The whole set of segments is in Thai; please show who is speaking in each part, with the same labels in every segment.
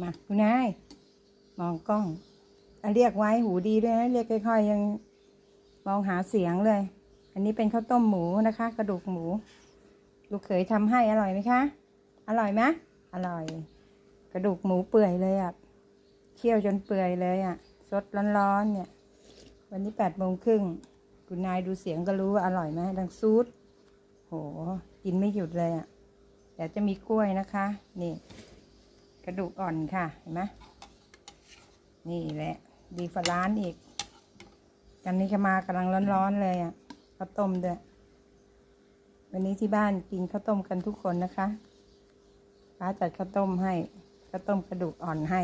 Speaker 1: มาคุณนายมองกล้องอะเรียกไว้หูดีด้วยนะเรียกค่อยๆยังมองหาเสียงเลย อันนี้เป็นข้าวต้มหมูนะคะ กระดูกหมู ลูกเขยทำให้อร่อยไหมคะ อร่อยไหมอร่อย กระดูกหมูเปื่อยเลยอะเคี่ยวจนเปื่อยเลยอะสดร้อนๆเนี่ย วันนี้แปดโมงครึ่งคุณนายดูเสียงก็รู้ว่าอร่อยไหมดังซูดโหกินไม่หยุดเลยอะเดี๋ยวจะมีกล้วยนะคะ นี่ กระดูกอ่อนค่ะ เห็นไหมนี่แหละ ดีฝาร้านอีกกันนี้ก็มากำลังร้อนๆเลยอะข้าวต้มด้วย วันนี้ที่บ้านกินข้าวต้มกันทุกคนนะคะป้าจัดข้าวต้มให้ข้าวต้มกระดูกอ่อนให้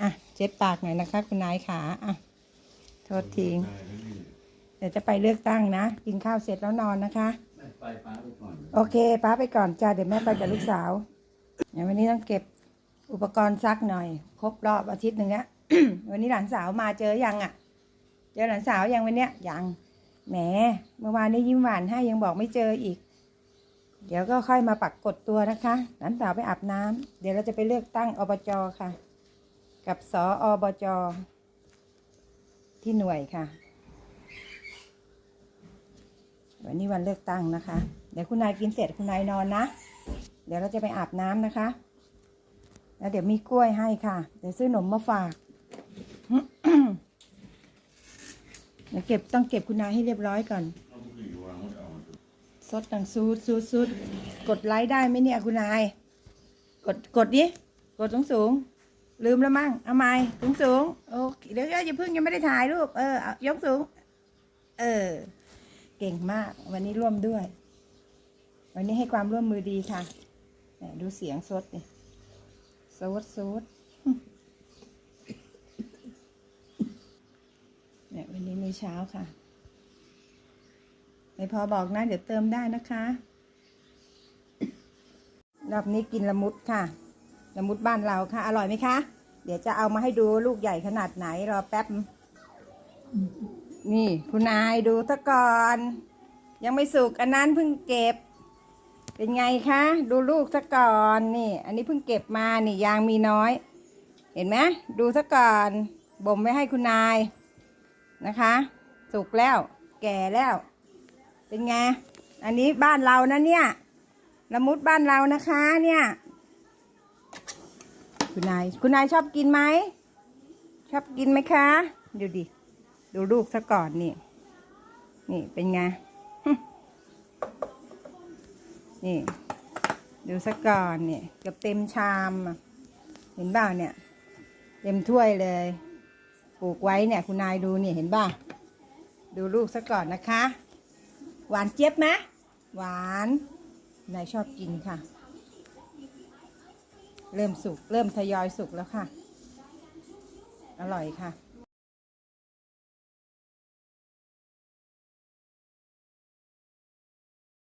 Speaker 1: อะเช็ดปากหน่อยนะคะ คุณนายขาอะโทษทีเดี๋ยวจะไปเลือกตั้งนะ กินข้าวเสร็จแล้วนอนนะคะ
Speaker 2: ไปป้าไปก่อน
Speaker 1: โอเค ป้าไปก่อนจ้าเดี๋ยวแม่ไปกับลูกสาว เดี๋ยววันนี้ต้องเก็บอุปกรณ์ซักหน่อย ครบรอบอาทิตย์หนึ่งแล้ววันนี้หลานสาวมาเจอยังอะเจอหลานสาวยังวันเนี้ยยังแหมเมื่อวานนี้ยิ้มหวานให้ยังบอกไม่เจออีก เดี๋ยวก็ค่อยมาปักกดตัวนะคะ หลานสาวไปอาบน้ำเดี๋ยวเราจะไปเลือกตั้งอบจค่ะ กับสออบจที่หน่วยค่ะ วันนี้วันเลือกตั้งนะคะ เดี๋ยวคุณนายกินเสร็จคุณนายนอนนะ เดี๋ยวเราจะไปอาบน้ำนะคะ แล้วเดี๋ยวมีกล้วยให้ค่ะ เดี๋ยวซื้อหนมมาฝาก เดี๋ยวเก็บต้องเก็บคุณนายให้เรียบร้อยก่อน
Speaker 2: เอาบุหรี่วางไว้เอามาดู
Speaker 1: ซดตังซูดซูดซูดกดไลค์ได้ไหมเนี่ยคุณนาย กดกดดิ กดสูงสูง ลืมแล้วมั้ง เอาไม้สูงสูงโอเคเดี๋ยวอย่าเพิ่งยังไม่ได้ถ่ายรูป เออยกสูง เออ เก่งมาก วันนี้ร่วมด้วยวันนี้ให้ความร่วมมือดีค่ะ ดูเสียงซดนี่ซดซดเนี่ยวันนี้มื้อเช้าค่ะไม่พอบอกนะ เดี๋ยวเติมได้นะคะรอบนี้กินละมุดค่ะ ละมุดบ้านเราค่ะ อร่อยไหมคะ เดี๋ยวจะเอามาให้ดูลูกใหญ่ขนาดไหน รอแป๊บ นี่ คุณนายดูซะก่อน ยังไม่สุกอันนั้นเพิ่งเก็บ เป็นไงคะ ดูลูกซะก่อนนี่ อันนี้เพิ่งเก็บมานี่ยางมีน้อย เห็นไหมดูซะก่อนบ่มไว้ให้คุณนายนะคะ สุกแล้ว แก่แล้ว เป็นไง อันนี้บ้านเรานะเนี่ยละมุดบ้านเรานะคะเนี่ย คุณนายคุณนายชอบกินไหมชอบกินไหมคะ ดูดิ ดูลูกซะก่อนนี่ นี่เป็นไง นี่ดูซะก่อนเนี่ยเกือบเต็มชามเห็นบ้างเนี่ย เต็มถ้วยเลยปลูกไว้เนี่ย คุณนายดูเนี่ยเห็นบ้างดูลูกซะก่อนนะคะ หวานเจี๊ยบไหมหวานนายชอบกินค่ะ เริ่มสุกเริ่มทยอยสุกแล้วค่ะ อร่อยค่ะ